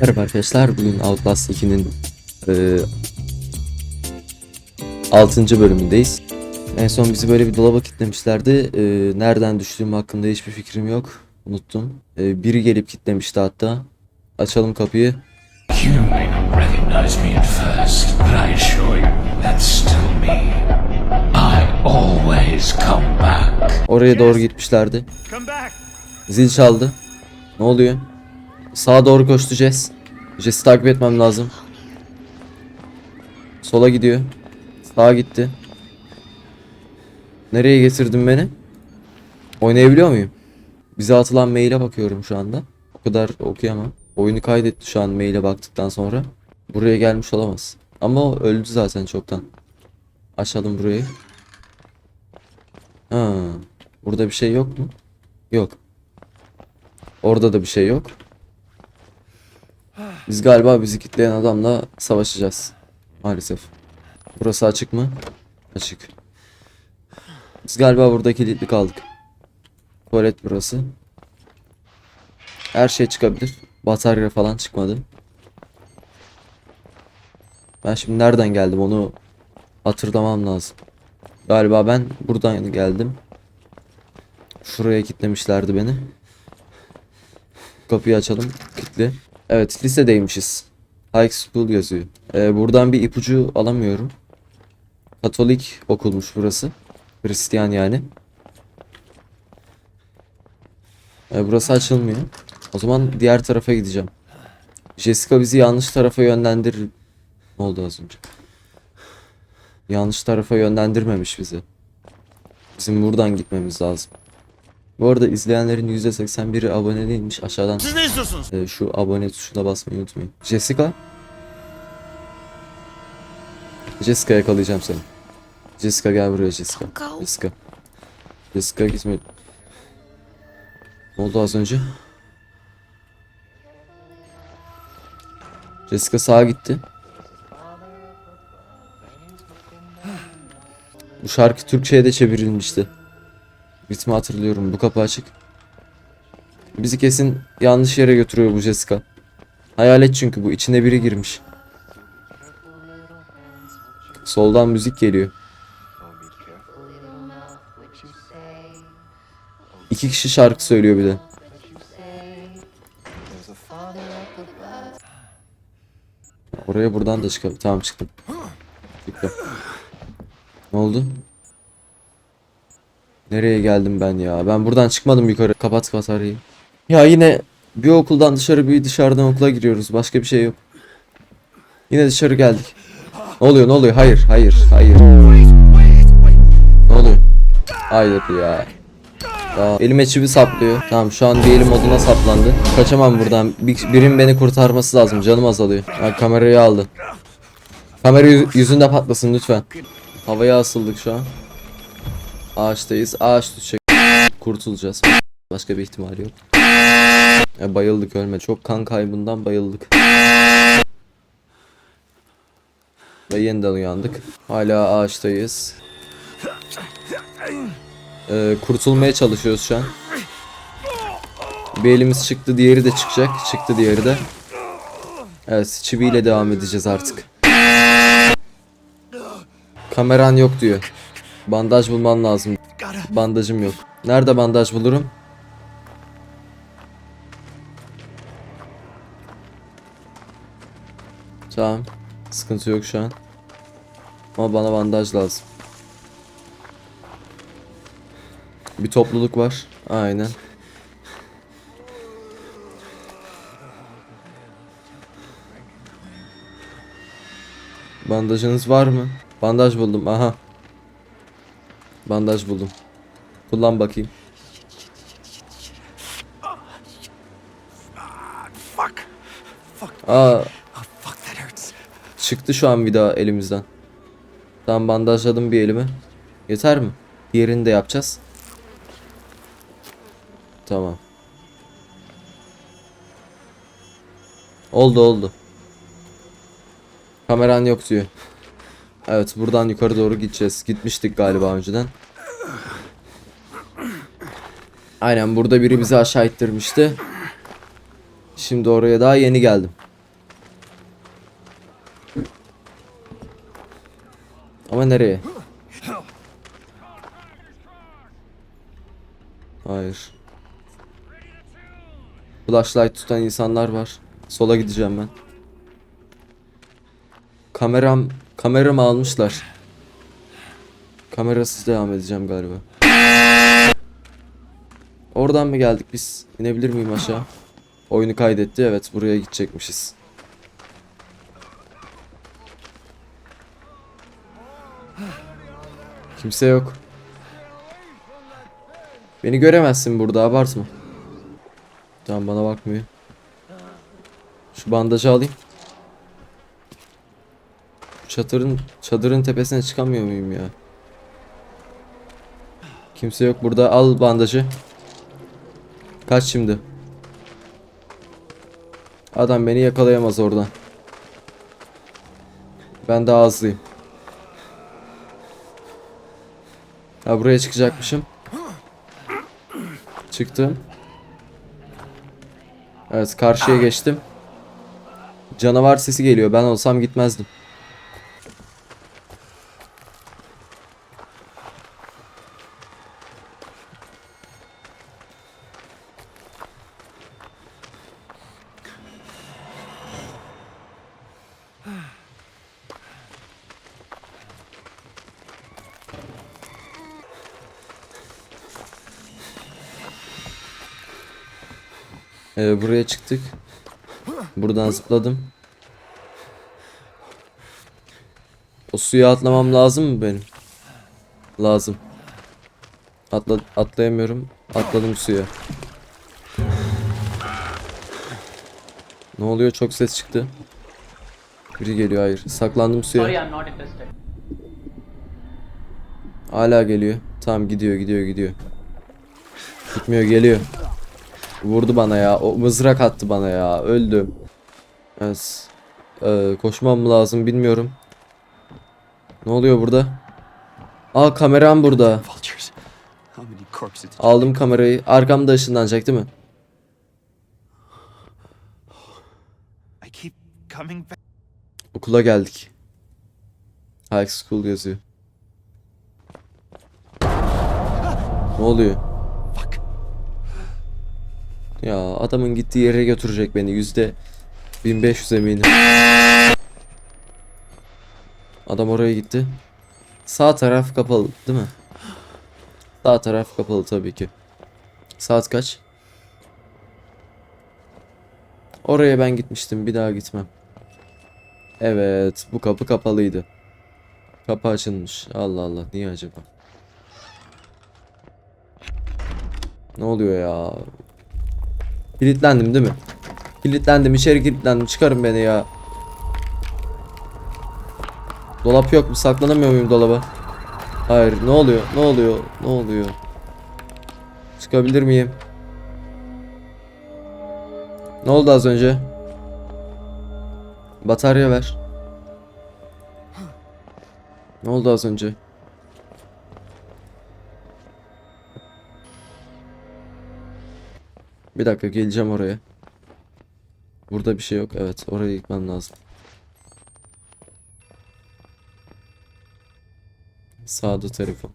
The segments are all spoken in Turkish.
Merhaba arkadaşlar, bugün Outlast 2'nin e, 6. bölümündeyiz. En son bizi böyle bir dolaba kilitlemişlerdi. E, nereden düştüğüm hakkında hiçbir fikrim yok. Unuttum. E, biri gelip kilitlemişti hatta. Açalım kapıyı. You may not recognize me at first, but I assure you that's still me. I always come back. Oraya doğru gitmişlerdi. Zil çaldı. Ne oluyor? Sağa doğru koştu Jess. Jess'i takip etmem lazım. Sola gidiyor. Sağa gitti. Nereye getirdin beni? Oynayabiliyor muyum? Bize atılan maile bakıyorum şu anda. O kadar okuyamam. Oyunu kaydetti şu an maile baktıktan sonra. Buraya gelmiş olamaz. Ama o öldü zaten çoktan. Açalım burayı. Ha, burada bir şey yok mu? Yok. Orada da bir şey yok. Biz galiba bizi kitleyen adamla savaşacağız. Maalesef. Burası açık mı? Açık. Biz galiba burada kilitli kaldık. Tuvalet burası. Her şey çıkabilir. Batarya falan çıkmadı. Ben şimdi nereden geldim onu hatırlamam lazım. Galiba ben buradan geldim. Şuraya kilitlemişlerdi beni. Kapıyı açalım. Kilitli. Evet lisedeymişiz. High School yazıyor. Ee, buradan bir ipucu alamıyorum. Katolik okulmuş burası. Hristiyan yani. Ee, burası açılmıyor. O zaman diğer tarafa gideceğim. Jessica bizi yanlış tarafa yönlendir... Ne oldu az önce? Yanlış tarafa yönlendirmemiş bizi. Bizim buradan gitmemiz lazım. Bu arada izleyenlerin %81'i abone değilmiş. Aşağıdan Siz ne istiyorsunuz? e, şu abone tuşuna basmayı unutmayın. Jessica? Jessica yakalayacağım seni. Jessica gel buraya Jessica. Jessica. Jessica gitme. Ne oldu az önce? Jessica sağa gitti. Bu şarkı Türkçe'ye de çevrilmişti. Ritmi hatırlıyorum. Bu kapı açık. Bizi kesin yanlış yere götürüyor bu Jessica. Hayalet çünkü bu. içine biri girmiş. Soldan müzik geliyor. İki kişi şarkı söylüyor bir de. Oraya buradan da çıkalım. Tamam çıktım. Çıktım. Ne oldu? Nereye geldim ben ya? Ben buradan çıkmadım yukarı. Kapat bataryayı. Ya yine bir okuldan dışarı bir dışarıdan okula giriyoruz. Başka bir şey yok. Yine dışarı geldik. Ne oluyor ne oluyor? Hayır hayır hayır. Ne oluyor? Hayır ya. Ya elime çivi saplıyor. Tamam şu an bir elim oduna saplandı. Kaçamam buradan. Bir, birinin beni kurtarması lazım. Canım azalıyor. Ha, kamerayı aldı. Kamera yüz- yüzünde patlasın lütfen. Havaya asıldık şu an. Ağaçtayız. Ağaç düşecek. Kurtulacağız. Başka bir ihtimal yok. Ya bayıldık ölme. Çok kan kaybından bayıldık. Ve yeniden uyandık. Hala ağaçtayız. Ee, kurtulmaya çalışıyoruz şu an. Bir elimiz çıktı, diğeri de çıkacak. Çıktı diğeri de. Evet, çiviyle devam edeceğiz artık. Kameran yok diyor. Bandaj bulman lazım. Bandajım yok. Nerede bandaj bulurum? Tamam. Sıkıntı yok şu an. Ama bana bandaj lazım. Bir topluluk var. Aynen. Bandajınız var mı? Bandaj buldum. Aha. Bandaj buldum. Kullan bakayım. Aa, hurts. çıktı şu an bir daha elimizden. Tamam bandajladım bir elimi. Yeter mi? Diğerini de yapacağız. Tamam. Oldu oldu. Kameran yok diyor. Evet buradan yukarı doğru gideceğiz. Gitmiştik galiba önceden. Aynen burada biri bizi aşağı ittirmişti. Şimdi oraya daha yeni geldim. Ama nereye? Hayır. Flashlight tutan insanlar var. Sola gideceğim ben. Kameram kameramı almışlar. Kamerasız devam edeceğim galiba. Oradan mı geldik biz? İnebilir miyim aşağı? Oyunu kaydetti. Evet buraya gidecekmişiz. Kimse yok. Beni göremezsin burada abartma. Tamam bana bakmıyor. Şu bandajı alayım. Çadırın çadırın tepesine çıkamıyor muyum ya? Kimse yok burada. Al bandajı. Kaç şimdi. Adam beni yakalayamaz oradan. Ben daha hızlıyım. Ha buraya çıkacakmışım. Çıktım. Evet karşıya geçtim. Canavar sesi geliyor. Ben olsam gitmezdim. Ee, buraya çıktık. Buradan zıpladım. O suya atlamam lazım mı benim? Lazım. Atla atlayamıyorum. Atladım suya. Ne oluyor? Çok ses çıktı. Biri geliyor hayır. Saklandım suya. Hala geliyor. Tamam gidiyor gidiyor gidiyor. Gitmiyor geliyor. Vurdu bana ya. O mızrak attı bana ya. Öldüm. Evet. Ee, koşmam mı lazım bilmiyorum. Ne oluyor burada? Aa kameram burada. Aldım kamerayı. Arkamda ışınlanacak değil mi? Okula geldik. High school yazıyor. Ne oluyor? Ya adamın gittiği yere götürecek beni yüzde 1500 eminim. Adam oraya gitti. Sağ taraf kapalı değil mi? Sağ taraf kapalı tabii ki. Saat kaç? Oraya ben gitmiştim bir daha gitmem. Evet bu kapı kapalıydı. Kapı açılmış. Allah Allah niye acaba? Ne oluyor ya? Kilitlendim değil mi? Kilitlendim içeri kilitlendim çıkarın beni ya. Dolap yok mu? Saklanamıyor muyum dolaba? Hayır ne oluyor? Ne oluyor? Ne oluyor? Çıkabilir miyim? Ne oldu az önce? Batarya ver. Ne oldu az önce? Bir dakika geleceğim oraya. Burada bir şey yok. Evet oraya gitmem lazım. Sağda telefon.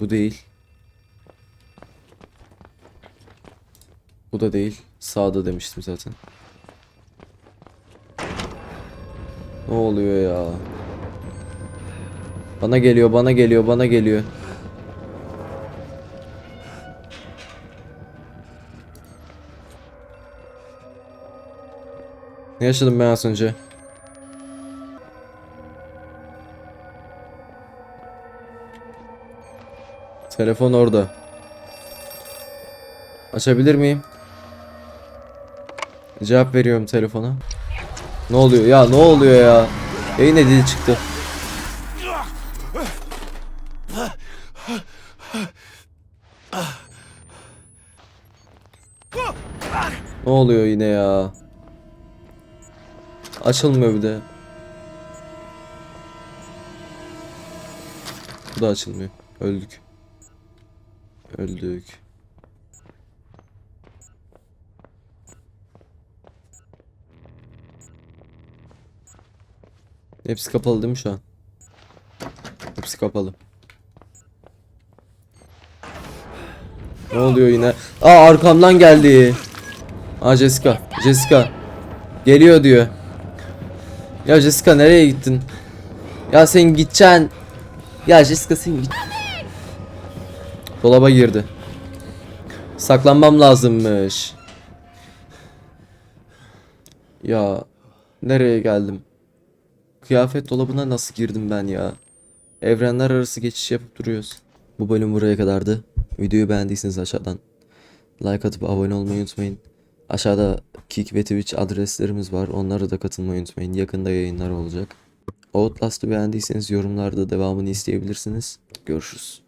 Bu değil. Bu da değil. Sağda demiştim zaten. Ne oluyor ya? Bana geliyor, bana geliyor, bana geliyor. Ne yaşadım ben az önce? Telefon orada. Açabilir miyim? Cevap veriyorum telefona. Ne oluyor ya? Ne oluyor ya? Ya yine dil çıktı. Ne oluyor yine ya? Açılmıyor bir de. Bu da açılmıyor. Öldük. Öldük. Hepsi kapalı değil mi şu an? hepsi kapalı. Ne oluyor yine? Aa arkamdan geldi. Aa Jessica. Jessica. Geliyor diyor. Ya Jessica nereye gittin? Ya sen gideceksin. Ya Jessica sen git. Dolaba girdi. Saklanmam lazımmış. Ya nereye geldim? Kıyafet dolabına nasıl girdim ben ya? Evrenler arası geçiş yapıp duruyoruz. Bu bölüm buraya kadardı. Videoyu beğendiyseniz aşağıdan like atıp abone olmayı unutmayın. Aşağıda Kik ve Twitch adreslerimiz var. Onlara da katılmayı unutmayın. Yakında yayınlar olacak. Outlast'ı beğendiyseniz yorumlarda devamını isteyebilirsiniz. Görüşürüz.